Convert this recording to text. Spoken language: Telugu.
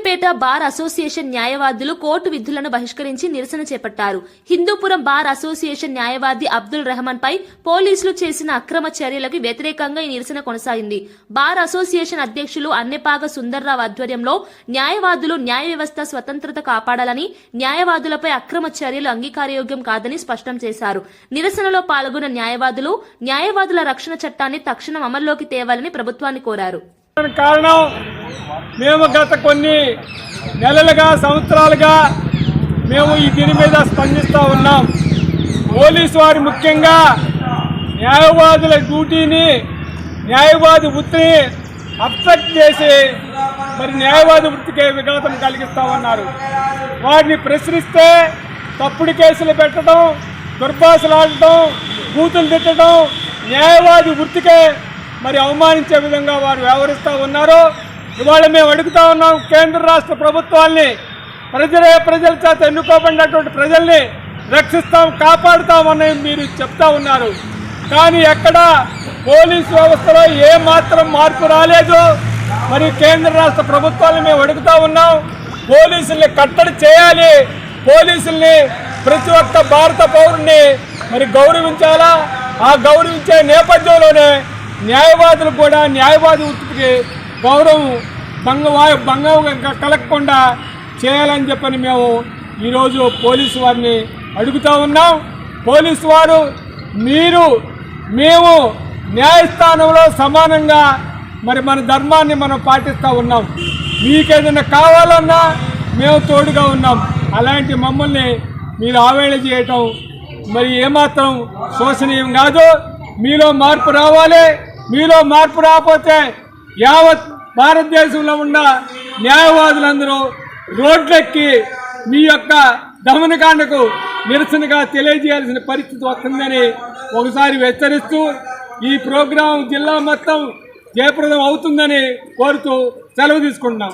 సూర్యాపేట బార్ అసోసియేషన్ న్యాయవాదులు కోర్టు విధులను బహిష్కరించి నిరసన చేపట్టారు. హిందూపురం బార్ అసోసియేషన్ న్యాయవాది అబ్దుల్ రెహమాన్ పై పోలీసులు చేసిన అక్రమ చర్యలకు వ్యతిరేకంగా ఈ నిరసన కొనసాగింది. బార్ అసోసియేషన్ అధ్యక్షులు అన్నెపాగ సుందర్రావు ఆధ్వర్యంలో న్యాయవాదులు న్యాయ వ్యవస్థ స్వతంత్రత కాపాడాలని న్యాయవాదులపై అక్రమ చర్యలు అంగీకారయోగ్యం కాదని స్పష్టం చేశారు. నిరసనలో పాల్గొన్న న్యాయవాదులు న్యాయవాదుల రక్షణ చట్టాన్ని తక్షణం అమల్లోకి తేవాలని ప్రభుత్వాన్ని కోరారు. కారణం మేము గత కొన్ని నెలలుగా సంవత్సరాలుగా మేము ఈ దీని మీద స్పందిస్తూ ఉన్నాం. పోలీసు వారు ముఖ్యంగా న్యాయవాదుల డ్యూటీని న్యాయవాది వృత్తిని అబ్సెక్ట్ చేసి మరి న్యాయవాది వృత్తికి విఘాతం కలిగిస్తూ ఉన్నారు. వారిని ప్రశ్నిస్తే తప్పుడు కేసులు పెట్టడం దుర్భాషలాడటం కూతులు తిట్టడం న్యాయవాది వృత్తికే మరి అవమానించే విధంగా వారు వ్యవహరిస్తూ ఉన్నారు. ఇవాళ మేము అడుగుతా ఉన్నాం కేంద్ర రాష్ట్ర ప్రభుత్వాల్ని ప్రజల ప్రజల చేత ఎన్నుకోబడినటువంటి ప్రజల్ని రక్షిస్తాం కాపాడుతామని మీరు చెప్తా ఉన్నారు. కానీ ఎక్కడ పోలీసు వ్యవస్థలో ఏ మాత్రం మార్పు రాలేదు. మరి కేంద్ర రాష్ట్ర ప్రభుత్వాలను మేము అడుగుతా ఉన్నాం పోలీసుల్ని కట్టడి చేయాలి. పోలీసుల్ని ప్రతి ఒక్క భారత పౌరుణ్ణి మరి గౌరవించాలా? ఆ గౌరవించే నేపథ్యంలోనే న్యాయవాదులు కూడా న్యాయవాది వృత్తికి గౌరవం భంగవా భంగం కలగకుండా చేయాలని చెప్పని మేము ఈరోజు పోలీసు వారిని అడుగుతా ఉన్నాం. పోలీసు వారు మీరు మేము న్యాయస్థానంలో సమానంగా మరి మన ధర్మాన్ని మనం పాటిస్తూ ఉన్నాం. మీకేదైనా కావాలన్నా మేము తోడుగా ఉన్నాం. అలాంటి మమ్మల్ని మీరు ఆవేళ చేయటం మరి ఏమాత్రం శోషనీయం కాదు. మీలో మార్పు రావాలి. మీలో మార్పు రాకపోతే యావత్ భారతదేశంలో ఉన్న న్యాయవాదులందరూ రోడ్లెక్కి మీ యొక్క దమనకాండకు నిరసనగా తెలియజేయాల్సిన పరిస్థితి వస్తుందని ఒకసారి హెచ్చరిస్తూ ఈ ప్రోగ్రాం జిల్లా మొత్తం జయప్రదం అవుతుందని కోరుతూ సెలవు తీసుకుంటున్నాం.